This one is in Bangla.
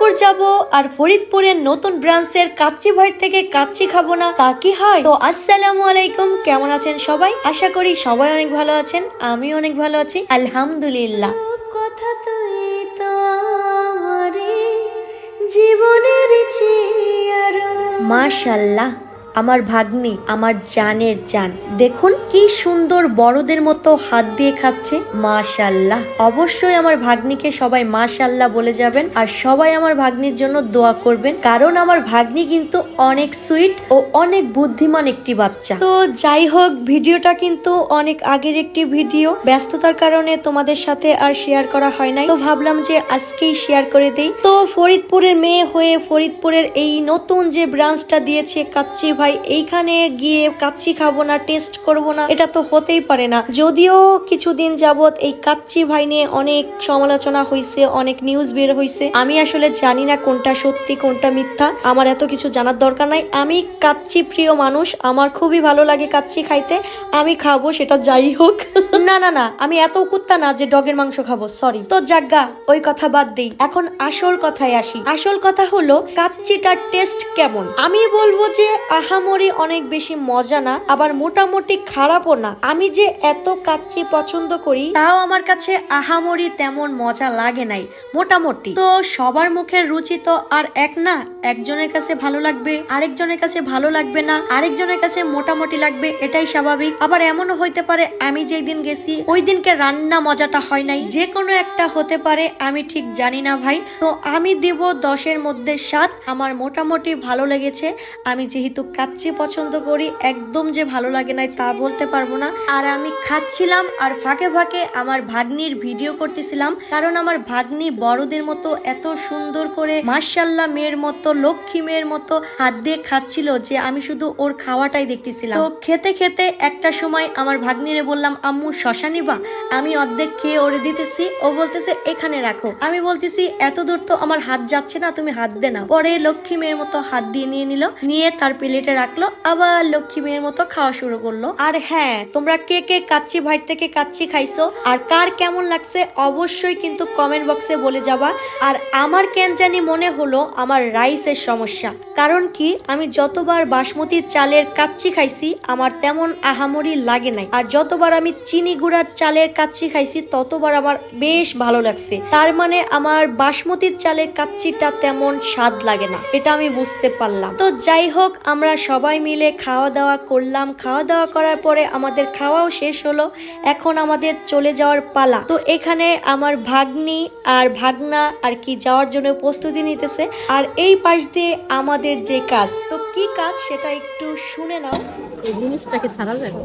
ফরিদপুর যাব আর ফরিদপুরের নতুন ব্রাঞ্চের কাচ্চি ভাইট থেকে কাচ্চি খাব না তা কি হয়? তো আসসালামু আলাইকুম কেমন আছেন সবাই? আশা করি সবাই অনেক ভালো আছেন আমি অনেক ভালো আছি আলহামদুলিল্লাহ। কথা তুই তো জীবনের মাশাল্লাহ। আমার ভাগ্নি, আমার জানের জান। দেখুন কি সুন্দর বড়দের মতো হাত দিয়ে খাচ্ছে। মাশাল্লাহ অবশ্যই আমার ভাগ্নিকে সবাই মাশাল্লাহ বলে যাবেন আর সবাই আমার ভাগ্নির জন্য দোয়া করবেন। কারণ আমার ভাগ্নি কিন্তু অনেক সুইট ও অনেক বুদ্ধিমান একটি বাচ্চা। তো যাই হোক, ভিডিওটা কিন্তু অনেক আগের একটি ভিডিও। ব্যস্ততার কারণে তোমাদের সাথে আর শেয়ার করা হয় নাই। তো ভাবলাম যে আজকেই শেয়ার করে দেই। তো ফরিদপুরের মেয়ে হয়ে ফরিদপুরের এই নতুন যে ব্রাঞ্চটা দিয়েছে কাচ্চি ভাই, এইখানে গিয়ে কাচ্চি খাব না টেস্ট করব না, এটা তো হতেই পারে না। যদিও কিছুদিন যাবত এই কাচ্চি ভাই নিয়ে অনেক সমালোচনা হয়েছে অনেক নিউজ বের হয়েছে আমি আসলে জানি না কোনটা সত্যি, কোনটা মিথ্যা। আমার এত কিছু জানার দরকার নাই। আমি কাচ্চি প্রিয় মানুষ, আমার খুবই ভালো লাগে কাচ্চি খাইতে। আমি খাব, সেটা যাই হোক। না না না, আমি এত কুত্তা না যে ডগের মাংস খাব সরি তো জাগা ওই কথা বাদ দেই। এখন আসল কথায় আসি। আসল কথা হলো, কাচ্চিটার টেস্ট কেমন? আমি বলব যে আহামরি অনেক বেশি মজা না, আবার মোটামুটি খারাপও না। আমি যে এত কাচ্চি পছন্দ করি, তাও আমার কাছে আহামরি তেমন মজা লাগে নাই, মোটামুটি। তো সবার মুখের রুচি তো আর এক না, একজনের কাছে ভালো লাগবে, আরেকজনের কাছে ভালো লাগবে না, আরেকজনের কাছে মোটামুটি লাগবে, এটাই স্বাভাবিক। আবার এমনও হইতে পারে, আমি যেই দিন গেছি, ওই দিনকে রান্না মজাটা হয় নাই। যে কোনো একটা হতে পারে, আমি ঠিক জানি না ভাই। তো আমি দিব দশের মধ্যে সাত, আমার মোটামুটি ভালো লেগেছে। আমি যেহেতু কাচ্চি পছন্দ করি, একদম যে ভালো লাগে নাই তা বলতে পারব না। আর আমি খাচ্ছিলাম আর ফাঁকে ফাঁকে আমার ভাগ্নির ভিডিও করতেছিলাম, কারণ আমার ভাগ্নি বড়দের মতো এত সুন্দর করে মার্শাল্লাহ মেয়ের মতো, লক্ষ্মী মেয়ের মতো হাত দিয়ে খাচ্ছিল যে আমি শুধু ওর খাওয়াটাই দেখতেছিলাম। তো খেতে খেতে একটা সময় আমার ভাগ্নিরে বললাম, আম্মু, শশা নিবা? আমি অর্ধেক খেয়ে ওরে দিতেছি, ও বলতেছে, এখানে রাখো। আমি বলতেছি, এত দূর তো আমার হাত যাচ্ছে না, তুমি হাত দে না পরে লক্ষ্মী মেয়ের মতো হাত দিয়ে নিয়ে নিল, নিয়ে তার প্লেটে রাখল, আবার লক্ষ্মী মেয়ের মতো খাওয়া শুরু করল। আর হ্যাঁ তোমরা কে কে কাচ্চি ভাই থেকে কাচ্চি খাইছো আর কার কেমন লাগছে অবশ্যই কিন্তু কমেন্ট বক্সে বলে যাবা। আর আমার কেন জানি মনে হলো আমার রাইসের সমস্যা। কারণ কি, আমি যতবার বাসমতি চালের কাচ্চি খাইছি, আমার তেমন আহামরি লাগে নাই। আর যতবার আমি চিনি গুঁড়ার চালের কাচ্চি খাইছি, ততবার আমার বেশ ভালো লাগছে। তার মানে আমার বাসমতির চালের কাচ্চিটা তেমন স্বাদ লাগে না, এটা আমি বুঝতে পারলাম। তো যাই হোক, আমরা সবাই মিলে খাওয়া দাওয়া করলাম। খাওয়া দাওয়া করার পরে আমাদের খাওয়াও শেষ হলো। এখন আমাদের চলে যাওয়ার পালা। তো এখানে আমার ভাগ্নি আর ভাগনা আর কি যাওয়ার জন্য প্রস্তুতি নিতেছে। আর এই পাশ দিয়ে আমাদের যে কাজ। তো কি কাজ সেটা একটু শুনে নাও। এই জিনিসটাকে ছাড়া যাবে।